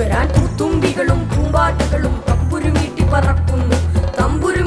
തമ്പുരാൻ തുമ്പികളും പൂമ്പാറ്റകളും തമ്പുരുമീട്ടി പറക്കുന്നു. തമ്പുരു